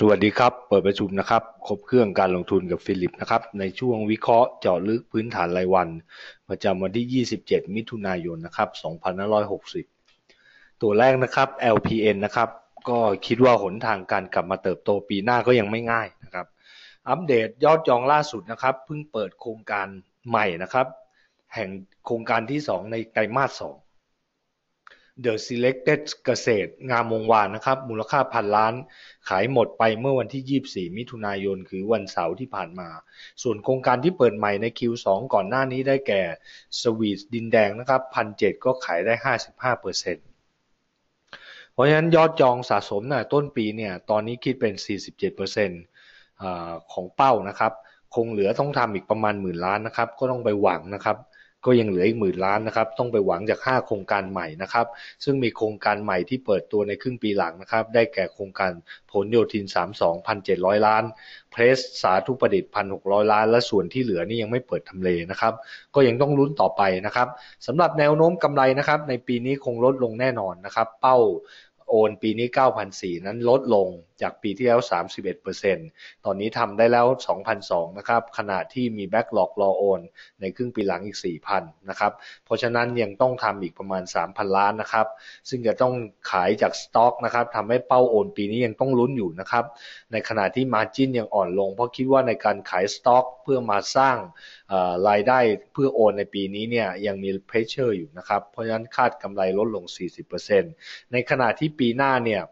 สวัสดีครับ เปิดประชุมนะครับ ครบเครื่องการลงทุนกับฟิลิปนะครับ ในช่วงวิเคราะห์เจาะลึกพื้นฐานรายวัน ประจำวันที่ 27 มิถุนายนนะครับ 2560 ตัวแรกนะครับ LPN นะครับ ก็คิดว่าหนทางการกลับมาเติบโตปีหน้าก็ยังไม่ง่ายนะครับ อัปเดตยอดจองล่าสุดนะครับ เพิ่งเปิดโครงการใหม่นะครับ แห่งโครงการที่ 2 ในไตรมาส2 The Selected เกษตร งามวงวานนะครับ มูลค่าพันล้าน ขายหมดไปเมื่อวันที่ 24 มิถุนายน คือวันเสาร์ที่ผ่านมา ส่วนโครงการที่เปิดใหม่ใน Q2 ก่อนหน้านี้ได้แก่สวีทดินแดงนะครับพันเก็ขายได้ 55เปอร์เซ็นต์เพราะฉะนั้นยอดจองสะสมนะ่ะต้นปีเนี่ย ตอนนี้คิดเป็น 47เปอร์เซ็นต์ของเป้านะครับ คงเหลือต้องทำอีกประมาณหมื่นล้านนะครับ ก็ต้องไปหวังนะครับ ก็ยังเหลืออีกหมื่นล้านนะครับ ต้องไปหวังจาก 5 โครงการใหม่นะครับ ซึ่งมีโครงการใหม่ที่เปิดตัวในครึ่งปีหลังนะครับ ได้แก่โครงการผลโยธิน 32,700 ล้าน เพรสสาธุประดิษฐ์ 1,600 ล้าน และส่วนที่เหลือนี่ยังไม่เปิดทำเลนะครับ ก็ยังต้องลุ้นต่อไปนะครับสำหรับแนวโน้มกำไรนะครับ ในปีนี้คงลดลงแน่นอนนะครับ เป้าโอนปีนี้ 9,004นั้นลดลงจากปีที่แล้ว 31%ตอนนี้ทำได้แล้ว 2,002นะครับ ขณะที่มีแบ็กหลอกรอโอน ในครึ่งปีหลังอีก 4,000นะครับ เพราะฉะนั้นยังต้องทำอีกประมาณ 3,000 ล้านนะครับ ซึ่งจะต้องขายจากสต็อกนะครับทำให้เป้าโอนปีนี้ยังต้องลุ้นอยู่นะครับ ในขณะที่มาจินยังอ่อนลง เพราะคิดว่าในการขายสต็อกเพื่อมาสร้างรายได้เพื่อโอนในปีนี้เนี่ยยังมีเพรสเชอร์อยู่นะครับ เพราะฉะนั้นคาดกำไรลดลง 40%ในขณะที่ปีหน้าเนี่ย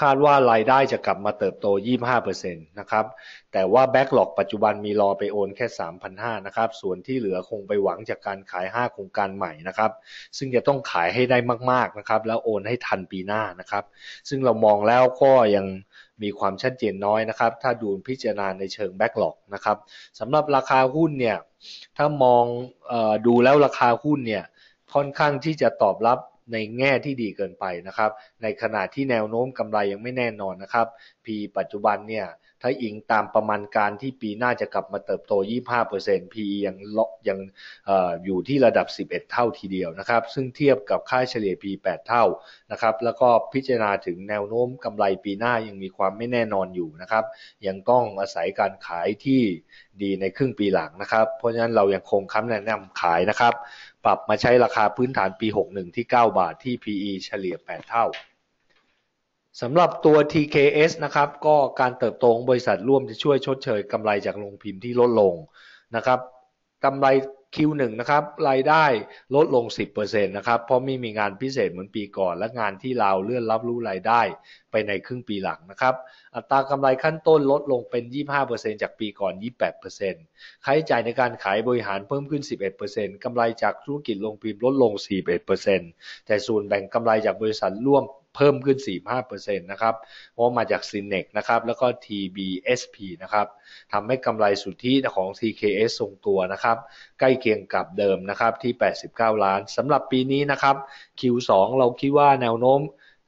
คาดว่ารายได้จะกลับมาเติบโต 25%นะครับ แต่ว่าแบ็กหลอกปัจจุบันมีรอไปโอนแค่ 3,500 นะครับ ส่วนที่เหลือคงไปหวังจากการขาย 5 โครงการใหม่นะครับ ซึ่งจะต้องขายให้ได้มาก ๆ นะครับ แล้วโอนให้ทันปีหน้านะครับ ซึ่งเรามองแล้วก็ยังมีความชัดเจนน้อยนะครับ ถ้าดูพิจารณาในเชิงแบ็กหลอกนะครับสำหรับราคาหุ้นเนี่ย ถ้ามองอดูแล้วราคาหุ้นเนี่ย ค่อนข้างที่จะตอบรับ ในแง่ที่ดีเกินไปนะครับ ในขณะที่แนวโน้มกำไรยังไม่แน่นอนนะครับ P ปัจจุบันเนี่ยถ้าอิงตามประมาณการที่ปีหน้าจะกลับมาเติบโต 25% PE ยังยังออยู่ที่ระดับ 11 เท่าทีเดียวนะครับ ซึ่งเทียบกับค่าเฉลี่ย P 8 เท่านะครับ แล้วก็พิจารณาถึงแนวโน้มกำไรปีหน้ายังมีความไม่แน่นอนอยู่นะครับ ยังต้องอาศัยการขายที่ดีในครึ่งปีหลังนะครับ เพราะฉะนั้นเรายังคงคำแนะนำขายนะครับ ปรับมาใช้ราคาพื้นฐานปี 61 ที่ 9 บาทที่ PE เฉลี่ย 8 เท่าสำหรับตัว TKS นะครับ ก็การเติบโตของบริษัทร่วมจะช่วยชดเชยกำไรจากโรงพิมพ์ที่ลดลงนะครับกำไร Q1 นะครับรายได้ลดลง 10%นะครับเพราะไม่มีงานพิเศษเหมือนปีก่อน และงานที่เราเลื่อนรับรู้รายได้ไปในครึ่งปีหลังนะครับอัตรากำไรขั้นต้นลดลงเป็น 25%จากปีก่อน 28%ค่าใช้จ่ายในการขายบริหารเพิ่มขึ้น 11%กำไรจากธุรกิจโรงพิมพ์ลดลง 41%แต่ส่วนแบ่งกำไรจากบริษัทร่วม เพิ่มขึ้น 45%นะครับเพราะมาจาก s ินเนกนะครับแล้วก็ TBSP นะครับทำให้กำไรสุทธิของ TKS ทรงตัวนะครับใกล้เคียงกับเดิมนะครับที่ 89 ล้านสำหรับปีนี้นะครับ Q2 เราคิดว่าแนวโน้ม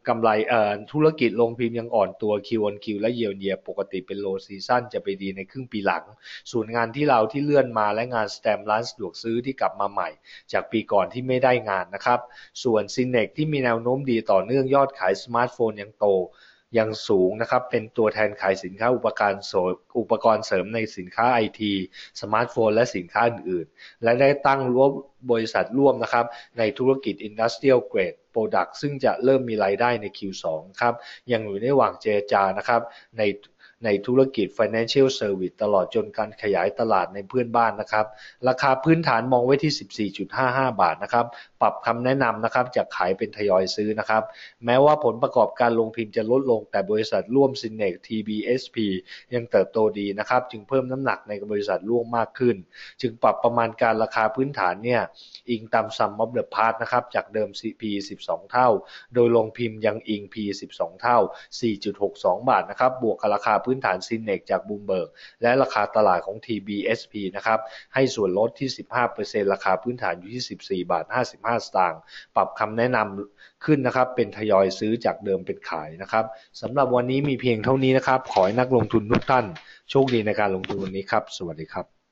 กำไรเอ่อธุรกิจลงพิมพ์ยังอ่อนตัว Q on Q และ Year on Year ปกติเป็น low season จะไปดีในครึ่งปีหลัง ส่วนงานที่เราที่เลื่อนมาและงานสแตมร้านสะดวกซื้อที่กลับมาใหม่ จากปีก่อนที่ไม่ได้งานนะครับ ส่วนซินเนกที่มีแนวโน้มดีต่อเนื่องยอดขายสมาร์ทโฟนยังโตยังสูงนะครับ เป็นตัวแทนขายสินค้าอุปกรณ์อุปกรณ์เสริมในสินค้าไอทีสมาร์ทโฟนและสินค้าอื่นๆ และได้ตั้งร่วมบริษัทร่วมนะครับ ในธุรกิจ Industrial Grade Product ซึ่งจะเริ่มมีรายได้ใน Q2 ครับยังอยู่ในระหว่างเจรจานะครับใน ในธุรกิจ Financial Service ตลอดจนการขยายตลาดในเพื่อนบ้านนะครับ ราคาพื้นฐานมองไว้ที่ 14.55 บาทนะครับ ปรับคำแนะนำนะครับจากขายเป็นทยอยซื้อนะครับ แม้ว่าผลประกอบการลงพิมพ์จะลดลง แต่บริษัทร่วม s y n e x TBSP ยังเติบโตดีนะครับ จึงเพิ่มน้ำหนักในบริษัทร่วมมากขึ้น จึงปรับประมาณการราคาพื้นฐานเนี่ยอิงตามซัมมอบเดอะพาร์ทนะครับจากเดิม P 12 เท่า โดยลงพิมพ์ยังอิง P 12 เท่า 4.62 บาทนะครับบวกกับราคาพื้น้นฐานซินเนกจากบูมเบิร์กและราคาตลาดของ TBSP นะครับให้ส่วนลดที่ 15%ราคาพื้นฐานอยู่ที่ 14 บาท 55 สตางค์ปรับคำแนะนำขึ้นนะครับเป็นทยอยซื้อจากเดิมเป็นขายนะครับสำหรับวันนี้มีเพียงเท่านี้นะครับ ขอให้นักลงทุนทุกท่านโชคดีในการลงทุนวันนี้ครับ สวัสดีครับ